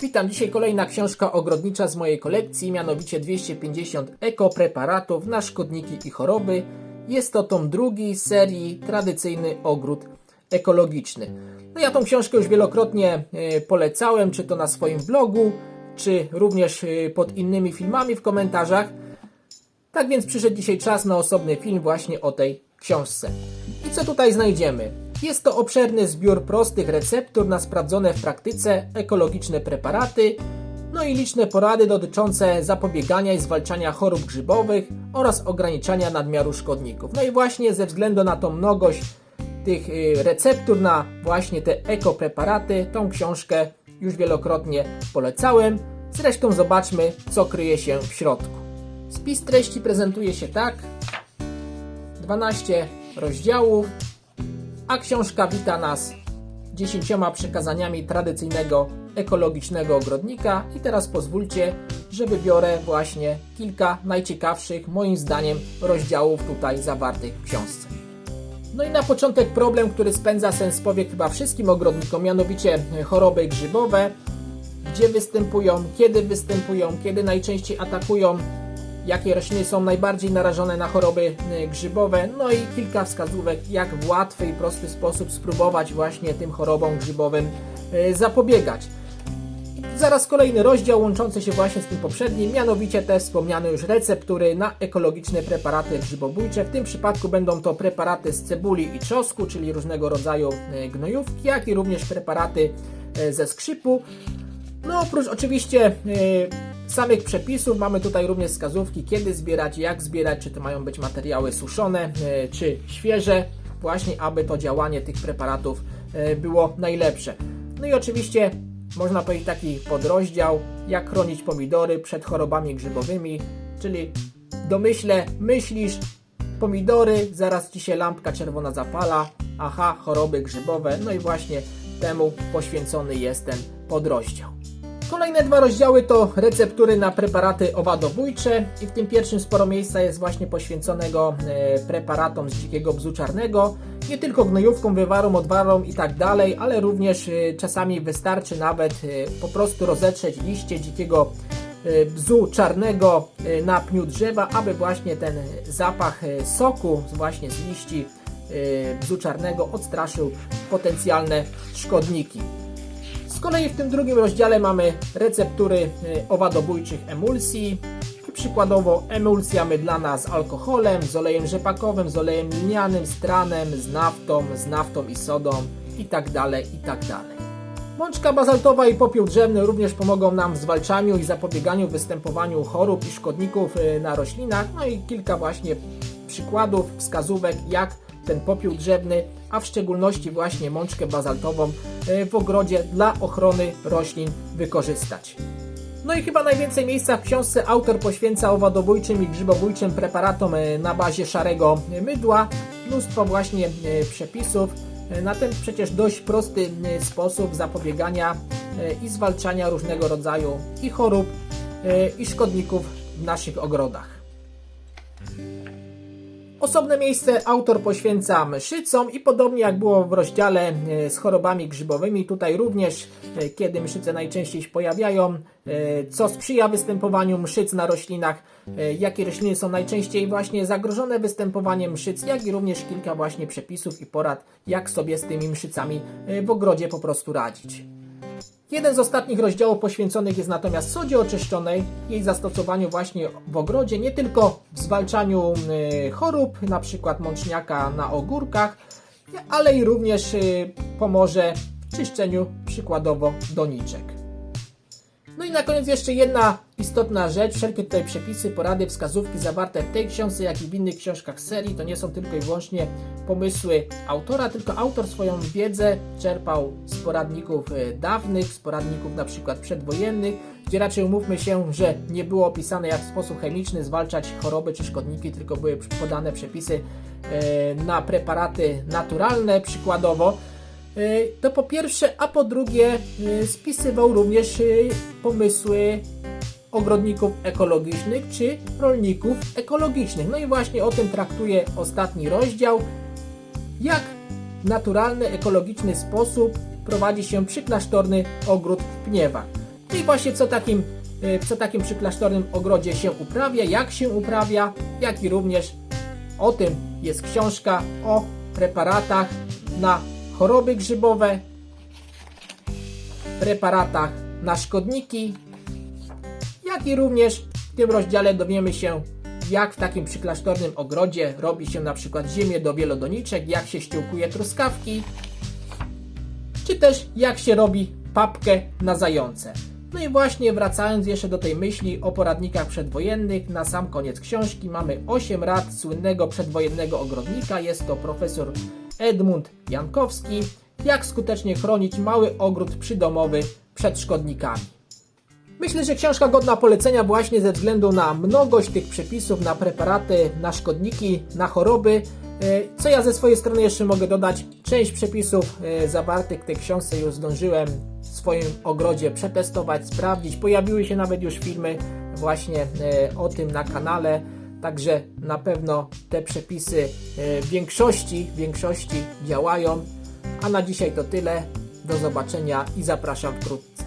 Witam, dzisiaj kolejna książka ogrodnicza z mojej kolekcji, mianowicie 250 ekopreparatów na szkodniki i choroby. Jest to tom drugi serii Tradycyjny ogród ekologiczny. No ja tą książkę już wielokrotnie e, polecałem, czy to na swoim blogu, czy również e, pod innymi filmami w komentarzach. Tak więc przyszedł dzisiaj czas na osobny film właśnie o tej książce. I co tutaj znajdziemy? Jest to obszerny zbiór prostych receptur na sprawdzone w praktyce ekologiczne preparaty, no i liczne porady dotyczące zapobiegania i zwalczania chorób grzybowych oraz ograniczania nadmiaru szkodników. No i właśnie ze względu na tą mnogość tych y, receptur na właśnie te ekopreparaty, tą książkę już wielokrotnie polecałem. Zresztą zobaczmy, co kryje się w środku. Spis treści prezentuje się tak. 12 rozdziałów, a książka wita nas dziesięcioma przekazaniami tradycyjnego ekologicznego ogrodnika. I teraz pozwólcie, że wybiorę właśnie kilka najciekawszych, moim zdaniem, rozdziałów tutaj zawartych w książce. No i na początek problem, który spędza sens powiek chyba wszystkim ogrodnikom, mianowicie choroby grzybowe. Gdzie występują, kiedy występują, kiedy najczęściej atakują, jakie rośliny są najbardziej narażone na choroby y, grzybowe, no i kilka wskazówek, jak w łatwy i prosty sposób spróbować właśnie tym chorobom grzybowym y, zapobiegać. Zaraz kolejny rozdział łączący się właśnie z tym poprzednim, mianowicie te wspomniane już receptury na ekologiczne preparaty grzybobójcze. W tym przypadku będą to preparaty z cebuli i czosnku, czyli różnego rodzaju y, gnojówki, jak i również preparaty ze skrzypu. No oprócz oczywiście samych przepisów mamy tutaj również wskazówki kiedy zbierać, jak zbierać, czy to mają być materiały suszone, y, czy świeże, właśnie aby to działanie tych preparatów y, było najlepsze. No i oczywiście można powiedzieć taki podrozdział, jak chronić pomidory przed chorobami grzybowymi, czyli domyślę, myślisz, pomidory, zaraz ci się lampka czerwona zapala, aha, choroby grzybowe, no i właśnie temu poświęcony jest ten podrozdział. Kolejne dwa rozdziały to receptury na preparaty owadobójcze i w tym pierwszym sporo miejsca jest właśnie poświęconego e, preparatom z dzikiego bzu czarnego, nie tylko gnojówkom, wywarom, odwarom i tak dalej, ale również e, czasami wystarczy nawet e, po prostu rozetrzeć liście dzikiego bzu czarnego na pniu drzewa, aby właśnie ten zapach soku właśnie z liści bzu czarnego odstraszył potencjalne szkodniki. Z kolei w tym drugim rozdziale mamy receptury y, owadobójczych emulsji. Przykładowo emulsja mydlana z alkoholem, z olejem rzepakowym, z olejem lnianym, z tranem, z naftą, z naftą i sodą i tak dalej, i tak. Mączka bazaltowa i popiół drzewny również pomogą nam w zwalczaniu i zapobieganiu występowaniu chorób i szkodników y, na roślinach. No i kilka właśnie przykładów, wskazówek, jak ten popiół drzewny, a w szczególności właśnie mączkę bazaltową y, w ogrodzie dla ochrony roślin wykorzystać. No i chyba najwięcej miejsca w książce autor poświęca owadobójczym i grzybobójczym preparatom e, na bazie szarego mydła. Mnóstwo właśnie e, przepisów e, na ten przecież dość prosty e, sposób zapobiegania e, i zwalczania różnego rodzaju i chorób e, i szkodników w naszych ogrodach. Osobne miejsce autor poświęca mszycom i podobnie jak było w rozdziale e, z chorobami grzybowymi, tutaj również e, kiedy mszyce najczęściej się pojawiają, e, co sprzyja występowaniu mszyc na roślinach, jakie rośliny są najczęściej właśnie zagrożone występowaniem mszyc, jak i również kilka właśnie przepisów i porad, jak sobie z tymi mszycami w ogrodzie po prostu radzić. Jeden z ostatnich rozdziałów poświęconych jest natomiast sodzie oczyszczonej, jej zastosowaniu właśnie w ogrodzie, nie tylko w zwalczaniu y, chorób, na przykład mączniaka na ogórkach, ale i również y, pomoże w czyszczeniu przykładowo doniczek. No i na koniec jeszcze jedna istotna rzecz. Wszelkie tutaj przepisy, porady, wskazówki zawarte w tej książce, jak i w innych książkach serii, to nie są tylko i wyłącznie pomysły autora, tylko autor swoją wiedzę czerpał z poradników e, dawnych, z poradników na przykład przedwojennych, gdzie raczej umówmy się, że nie było opisane jak w sposób chemiczny zwalczać choroby czy szkodniki, tylko były podane przepisy e, na preparaty naturalne przykładowo. Y, To po pierwsze, a po drugie y, spisywał również y, pomysły ogrodników ekologicznych czy rolników ekologicznych. No i właśnie o tym traktuje ostatni rozdział. Jak w naturalny, ekologiczny sposób prowadzi się przyklasztorny ogród w Pniewach. No i właśnie co takim, co takim przy klasztornym ogrodzie się uprawia, jak się uprawia, jak i również o tym jest książka o preparatach na choroby grzybowe, preparatach na szkodniki, jak i również w tym rozdziale dowiemy się, jak w takim przyklasztornym ogrodzie robi się na przykład ziemię do wielodoniczek, jak się ściółkuje truskawki, czy też jak się robi papkę na zające. No i właśnie wracając jeszcze do tej myśli o poradnikach przedwojennych, na sam koniec książki mamy 8 rad słynnego przedwojennego ogrodnika. Jest to profesor Edmund Jankowski. Jak skutecznie chronić mały ogród przydomowy przed szkodnikami. Myślę, że książka godna polecenia właśnie ze względu na mnogość tych przepisów na preparaty, na szkodniki, na choroby. E, Co ja ze swojej strony jeszcze mogę dodać? Część przepisów e, zawartych w tej książce już zdążyłem w swoim ogrodzie przetestować, sprawdzić. Pojawiły się nawet już filmy właśnie e, o tym na kanale. Także na pewno te przepisy e, w większości, w większości działają. A na dzisiaj to tyle. Do zobaczenia i zapraszam wkrótce.